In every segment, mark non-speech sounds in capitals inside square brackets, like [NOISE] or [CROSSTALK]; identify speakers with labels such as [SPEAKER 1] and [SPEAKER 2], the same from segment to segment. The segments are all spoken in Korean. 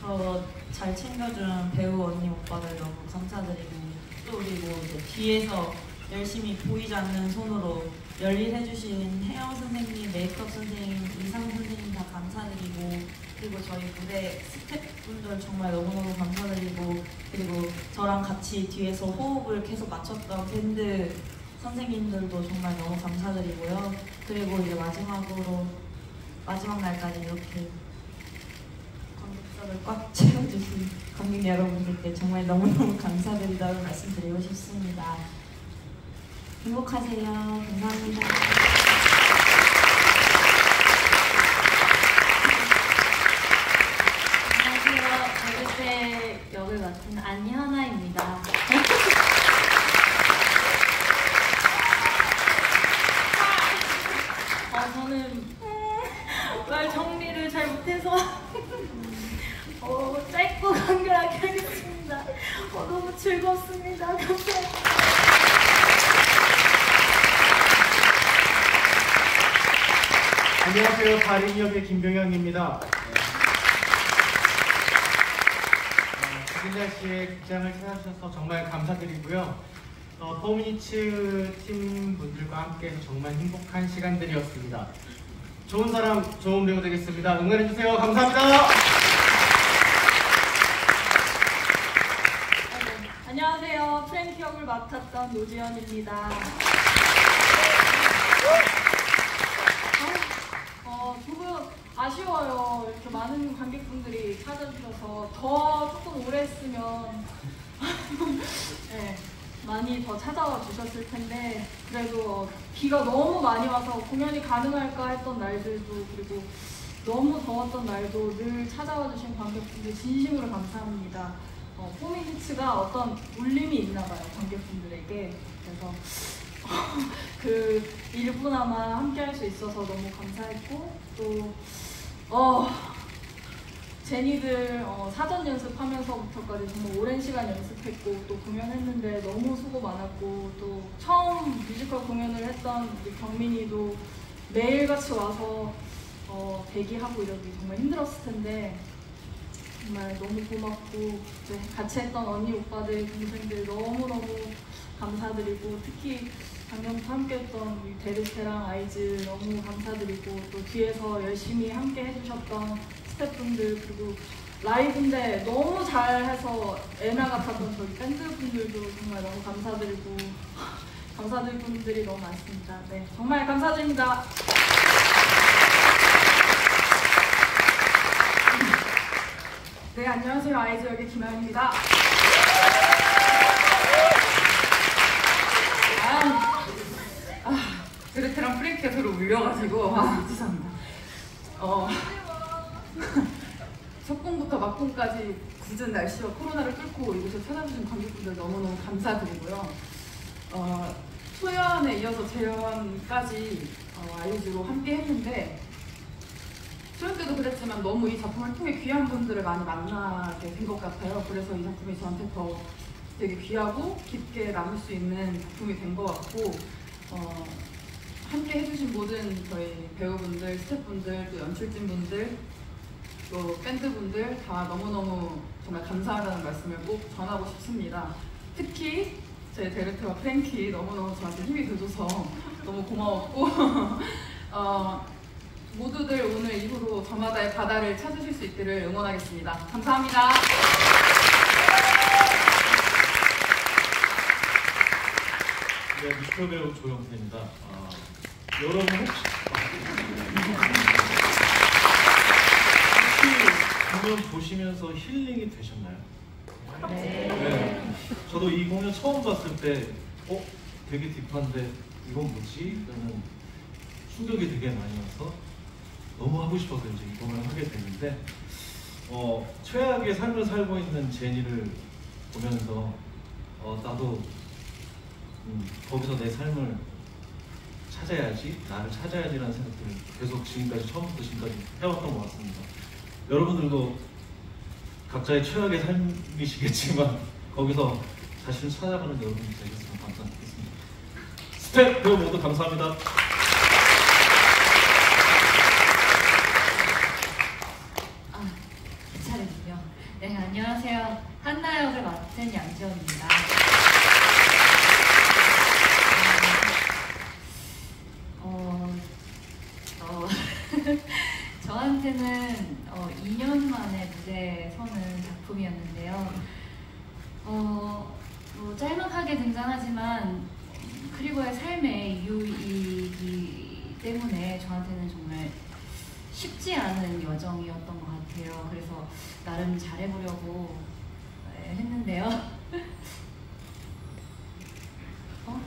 [SPEAKER 1] 저 잘 챙겨준 배우 언니 오빠들 너무 감사드리고 또 그리고 이제 뒤에서 열심히 보이지 않는 손으로 열일해주신 헤어 선생님, 메이크업 선생님, 의상 선생님 다 감사드리고 그리고 저희 무대 스태프분들 정말 너무너무 감사드리고 그리고 저랑 같이 뒤에서 호흡을 계속 맞췄던 밴드 선생님들도 정말 너무 감사드리고요. 그리고 이제 마지막으로 마지막 날까지 이렇게 관객석을 꽉 채워주신 관객 여러분들께 정말 너무너무 [LAUGHS] 감사드리다고 말씀드리고 싶습니다. 행복하세요. 감사합니다.
[SPEAKER 2] 역을 맡은 안현아입니다. 어, 저는 말 정리를 잘 못해서 어, 짧고 간결하게 하겠습니다. 어, 감사합니다.
[SPEAKER 3] 안녕하세요. 다린역의 김병영입니다. 김진자 씨의 극장을 찾아주셔서 정말 감사드리고요. 어, 포미니츠 팀 분들과 함께해서 정말 행복한 시간들이었습니다. 좋은 사람, 좋은 배우 되겠습니다. 응원해주세요. 감사합니다.
[SPEAKER 2] 안녕하세요. 프랭키 역을 맡았던 노지연입니다. 어, 조금 아쉬워요. 이렇게 많은 관객분들이 찾아주셔서 더 조금 오래 했으면 [LAUGHS] 네, 많이 더 찾아와 주셨을 텐데 그래도 어, 비가 너무 많이 와서 공연이 가능할까 했던 날들도 그리고 너무 더웠던 날도 늘 찾아와 주신 관객분들 진심으로 감사합니다. 어, 포미니츠가 어떤 울림이 있나 봐요 관객분들에게. 그래서 [LAUGHS] 그 일부나마 함께 할 수 있어서 너무 감사했고 또 어, 제니들 어, 사전 연습하면서부터까지 정말 오랜 시간 연습했고 또 공연했는데 너무 수고 많았고 또 처음 뮤지컬 공연을 했던 우리 경민이도 매일같이 와서 어, 대기하고 이러기 정말 힘들었을 텐데 정말 너무 고맙고 이제 같이 했던 언니 오빠들 동생들 너무너무 감사드리고 특히 작년부터 함께했던 우리 데르테랑 아이즈 너무 감사드리고 또 뒤에서 열심히 함께 해주셨던 스태프분들 그리고 라이브인데 너무 잘해서 애나 같았던 저희 밴드분들도 정말 너무 감사드리고 [LAUGHS] 감사드릴 분들이 너무 많습니다. 네 정말 감사드립니다.
[SPEAKER 4] 네, 안녕하세요. 아이즈 역의 김아연입니다. 아, 아, 드레트랑 프랭키가 서로 울려가지고, 아, 죄송합니다. 어, 첫 공부터 막공까지 굳은 날씨와 코로나를 뚫고 이곳에 찾아주신 관객분들 너무너무 감사드리고요. 어, 초연에 이어서 재연까지 어, 아이즈로 함께 했는데, 초연 때도 그랬지만 너무 이 작품을 통해 귀한 분들을 많이 만나게 된 것 같아요. 그래서 이 작품이 저한테 더 되게 귀하고 깊게 남을 수 있는 작품이 된 것 같고 어, 함께 해주신 모든 저희 배우분들, 스태프분들, 또 연출진분들, 또 밴드분들 다 너무너무 정말 감사하다는 말씀을 꼭 전하고 싶습니다. 특히 제 데르트와 프랭키 너무너무 저한테 힘이 돼줘서 너무 고마웠고 [LAUGHS] 어, 모두들 오늘 이후로 저마다의 바다를 찾으실 수 있기를 응원하겠습니다. 감사합니다.
[SPEAKER 5] 네, 뮤지컬 배우 조영태입니다. 아, 여러분 혹시 혹시 공연 보시면서 힐링이 되셨나요? 네. 저도 이 공연 처음 봤을 때, 어, 되게 딥한데 이건 뭐지? 라는 충격이 되게 많이 와서 너무 하고 싶어서 이제 이 공연을 하게 됐는데, 어, 최악의 삶을 살고 있는 제니를 보면서 어, 나도 음, 거기서 내 삶을 찾아야지, 나를 찾아야지라는 생각들을 계속 지금까지 처음부터 지금까지 해왔던 것 같습니다. 여러분들도 각자의 최악의 삶이시겠지만 [LAUGHS] 거기서 자신을 찾아가는 여러분이 되겠으면 감사하겠습니다. 스텝 배우 모두 감사합니다.
[SPEAKER 6] 아, 차례군요. 네, 안녕하세요. 한나 역을 맡은 양지원입니다. 어, 어, 저한테는 어, 2년 만에 무대에 서는 작품이었는데요. 어, 뭐 짤막하게 등장하지만 크리고의 삶의 이유이기 때문에 저한테는 정말 쉽지 않은 여정이었던 것 같아요. 나름 잘해보려고 네, 했는데요. 어?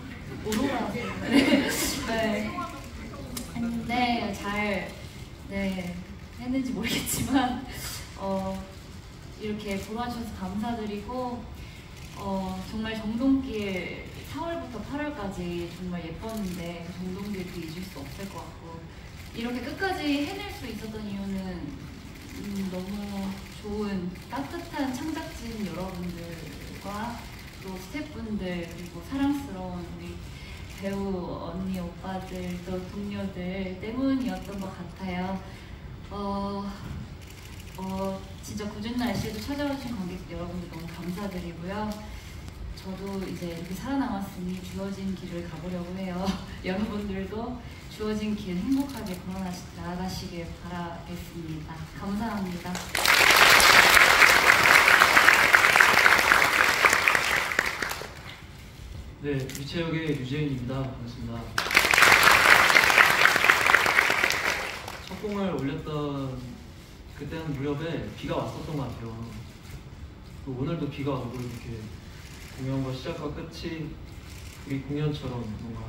[SPEAKER 6] 오로라. 네. 네. 했는데 잘 네, 했는지 모르겠지만 어, 이렇게 도와주셔서 감사드리고 어, 정말 정동길 4월부터 8월까지 정말 예뻤는데 그 정동길도 잊을 수 없을 것 같고 이렇게 끝까지 해낼 수 있었던 이유는 음, 너무 좋은 따뜻한 창작진 여러분들과 또 스태프분들 그리고 사랑스러운 우리 배우 언니 오빠들 또 동료들 때문이었던 것 같아요. 어, 어, 진짜 굳은 날씨에도 찾아오신 관객 여러분들 너무 감사드리고요. 저도 이제 이렇게 살아남았으니 주어진 길을 가보려고 해요. [LAUGHS] 여러분들도 주어진 길 행복하게 걸어나시, 나아가시길 바라겠습니다. 감사합니다.
[SPEAKER 7] 네, 유채역의 유재윤입니다. 반갑습니다. 첫 공을 올렸던 그때 한 무렵에 비가 왔었던 것 같아요. 또 오늘도 비가 오고 이렇게 공연과 시작과 끝이 우리 공연처럼 뭔가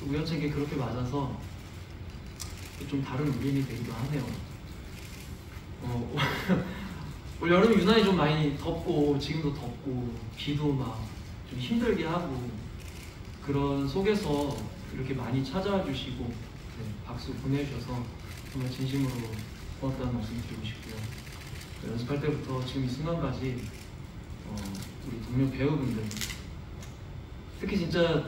[SPEAKER 7] 또 우연찮게 그렇게 맞아서 좀 다른 울림이 되기도 하네요. 어, [LAUGHS] 올 여름 유난히 좀 많이 덥고 지금도 덥고 비도 막 좀 힘들게 하고 그런 속에서 이렇게 많이 찾아와 주시고 네, 박수 보내주셔서 정말 진심으로 고맙다는 말씀 드리고 싶고요. 네, 연습할 때부터 지금 이 순간까지 어, 우리 동료 배우분들 특히 진짜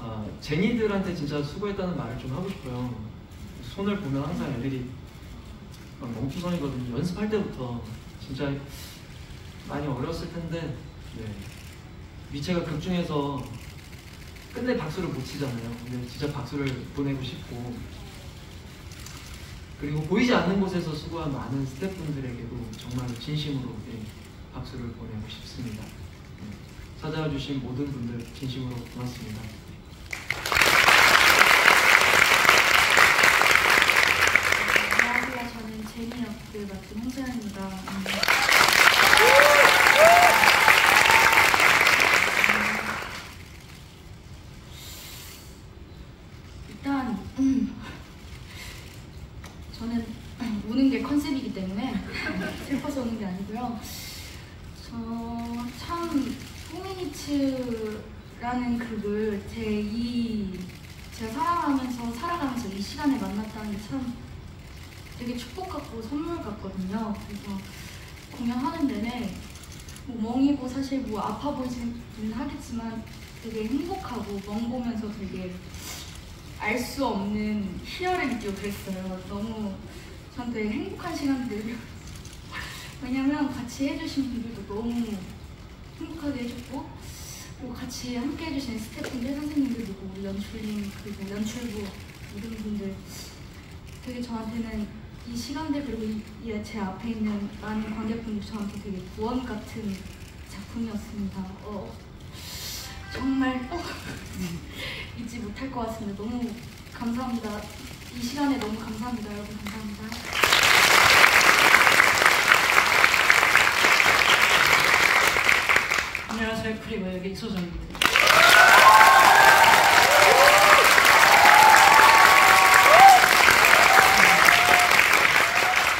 [SPEAKER 7] 아, 제니들한테 진짜 수고했다는 말을 좀 하고 싶어요. 손을 보면 항상 애들이 막 멈추선이거든요. 연습할 때부터 진짜 많이 어렸을 텐데 네. 미체가 극 중에서 끝내 박수를 못 치잖아요. 근데 진짜 박수를 보내고 싶고 그리고 보이지 않는 곳에서 수고한 많은 스태프분들에게도 정말 진심으로 네, 박수를 보내고 싶습니다. 네. 찾아와 주신 모든 분들 진심으로 고맙습니다.
[SPEAKER 6] 안녕하세요. 저는 제니 역을 맡은 홍서연입니다. 음. 일단 음, 저는 우는 게 컨셉이기 때문에 슬퍼서 우는 게 아니고요. 저 참 포미니츠라는 극을 제이 제가 살아가면서 살아가면서 이 시간에 만났다는 게 참 되게 축복 같고 선물 같거든요. 그래서 공연하는 내내 뭐 멍이고 사실 뭐 아파 보이지는 하겠지만 되게 행복하고 멍 보면서 되게 알 수 없는 희열을 느끼고 그랬어요. 너무 저한테 행복한 시간들. 왜냐면 같이 해주신 분들도 너무 행복하게 해줬고 그리고 같이 함께 해주신 스태프분들, 선생님들 그리고 우리 연출님 그리고 연출부 모든 분들 되게 저한테는 이 시간들 그리고 이, 이 제 앞에 있는 많은 관객분들 저한테 되게 구원 같은 작품이었습니다. 어, 정말 어, [LAUGHS] 잊지 못할 것 같습니다. 너무 감사합니다. 이 시간에 너무 감사합니다. 여러분 감사합니다.
[SPEAKER 8] 안녕하세요. 여기 이소정입니다.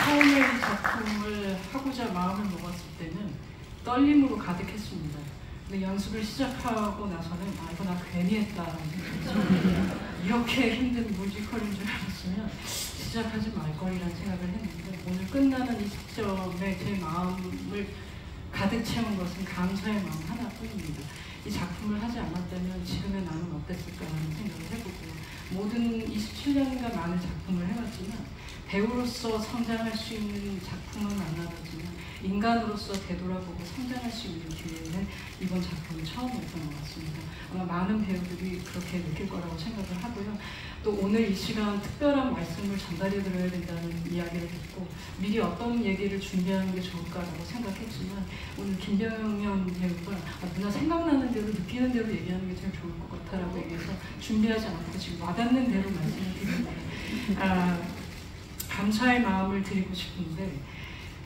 [SPEAKER 8] 처음에 이 작품을 하고자 마음을 먹었을 때는 떨림으로 가득했습니다. 근데 연습을 시작하고 나서는 아 이거 나 괜히 들어요. 이렇게 힘든 뮤지컬인 줄 알았으면 시작하지 말 거리라는 생각을 했는데 오늘 끝나는 이 시점에 제 마음을 가득 채운 것은 감사의 마음 하나뿐입니다. 이 작품을 하지 않았다면 지금의 나는 어땠을까라는 생각을 해보고 모든 27년간 많은 작품을 해왔지만 배우로서 성장할 수 있는 작품은 만나봤지만 인간으로서 되돌아보고 성장할 수 있는 기회는 이번 작품이 처음이었던 것 같습니다. 아마 많은 배우들이 그렇게 느낄 거라고 생각을 하고요. 또 오늘 이 시간 특별한 말씀을 전달해 드려야 된다는 이야기를 듣고 미리 어떤 얘기를 준비하는 게 좋을까라고 생각했지만 오늘 김병현 배우가 아, 누나 생각나는 대로 느끼는 대로 얘기하는 게 제일 좋을 것 같아라고 얘기해서 준비하지 않고 지금 와닿는 대로 말씀을 드립니다. 아, 감사의 마음을 드리고 싶은데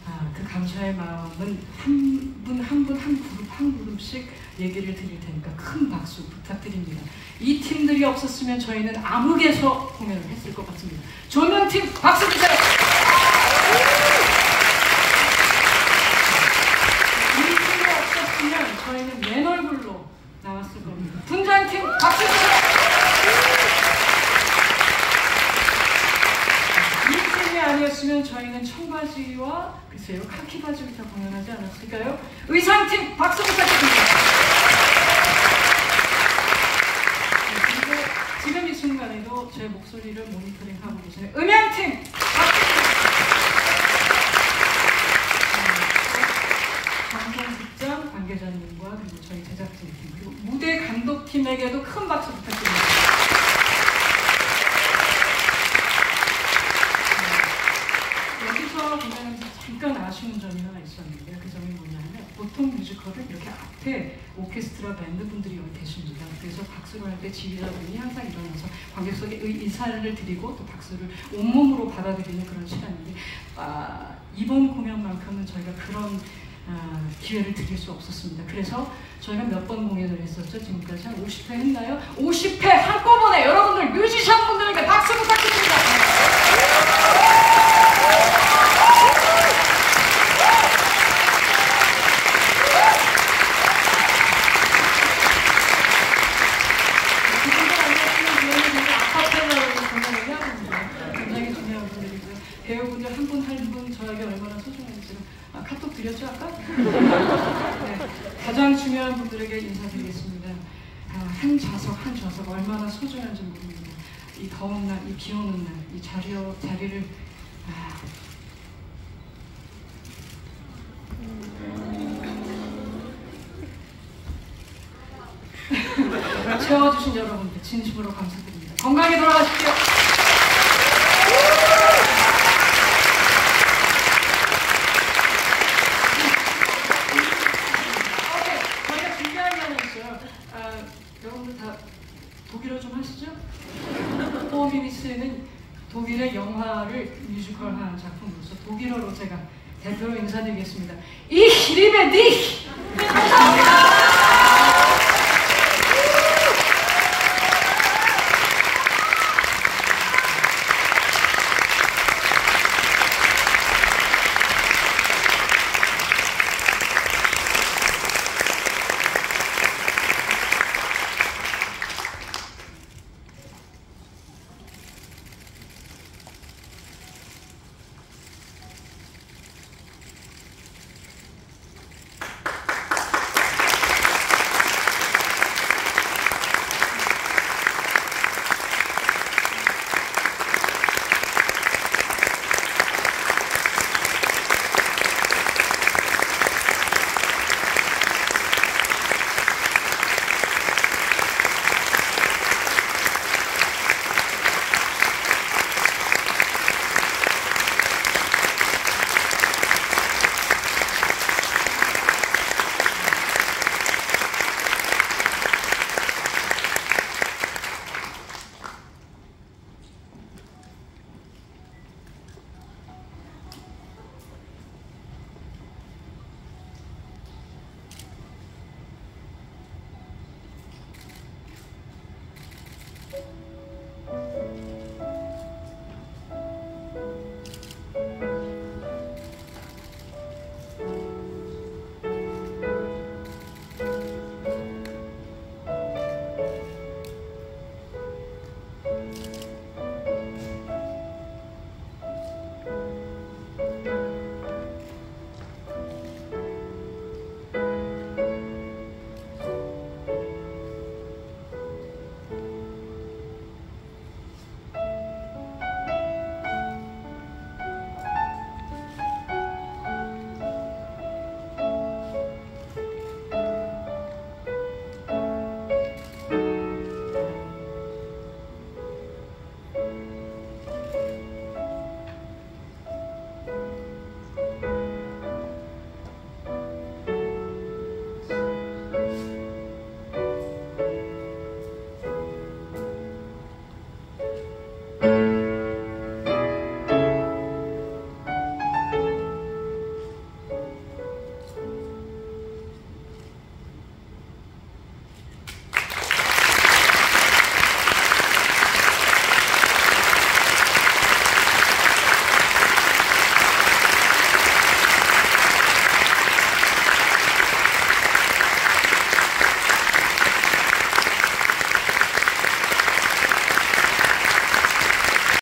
[SPEAKER 8] 아, 그 감사의 마음은 한 분 한 분 한 그룹 한 그룹씩 얘기를 드릴 테니까 큰 박수 부탁드립니다. 이 팀들이 없었으면 저희는 암흑에서 공연을 했을 것 같습니다. 조명팀 박수 주세요. 이 팀이 없었으면 저희는 맨 얼굴로 나왔을 겁니다. 분장팀 박수 주세요. 이 팀이 아니었으면 청바지와 글쎄요 카키 바지를 다 공연하지 않았을까요? 의상팀 박수 부탁드립니다. 네, 그리고 지금 이 순간에도 제 목소리를 모니터링하고 계시는 음향팀 박수 방송국장 관계자님과 그리고 저희 제작진팀 그리고 무대 감독팀에게도 큰 박수 부탁드립니다. 네, 여기서 보면 잠깐 아쉬운 점이 하나 있었는데 그 점이 뭐냐면 보통 뮤지컬은 이렇게 앞에 오케스트라 밴드 분들이 여기 계십니다. 그래서 박수를 할 때 지휘자분이 항상 일어나서 관객석에 의- 인사를 드리고 또 박수를 온몸으로 받아들이는 그런 시간인데 아, 이번 공연만큼은 저희가 그런 아, 기회를 드릴 수 없었습니다. 그래서 저희가 몇 번 공연을 했었죠? 지금까지 한 50회 했나요? 50회 한꺼번에 여러분들 뮤지션 분들에게 박수 부탁드립니다. 굉장히 중요한 분들이고요. 배우분들 한 분 한 분 저에게 얼마나 소중한지 아, 카톡 드렸죠 아까? 네, 중요한 분들에게 인사드리겠습니다. 아, 한 좌석 한 좌석 얼마나 소중한지 모릅니다. 이 더운 날, 이 비 오는 날, 이 자리, 자리를 아, [LAUGHS] 채워주신 여러분들 진심으로 감사드립니다. 건강히 돌아가십시오. 오케이, 저희가 준비한 게 하나 있어요. 아, 여러분들 다 독일어 좀 하시죠? 포미니스는 독일의 영화를 뮤지컬한 작품으로서 이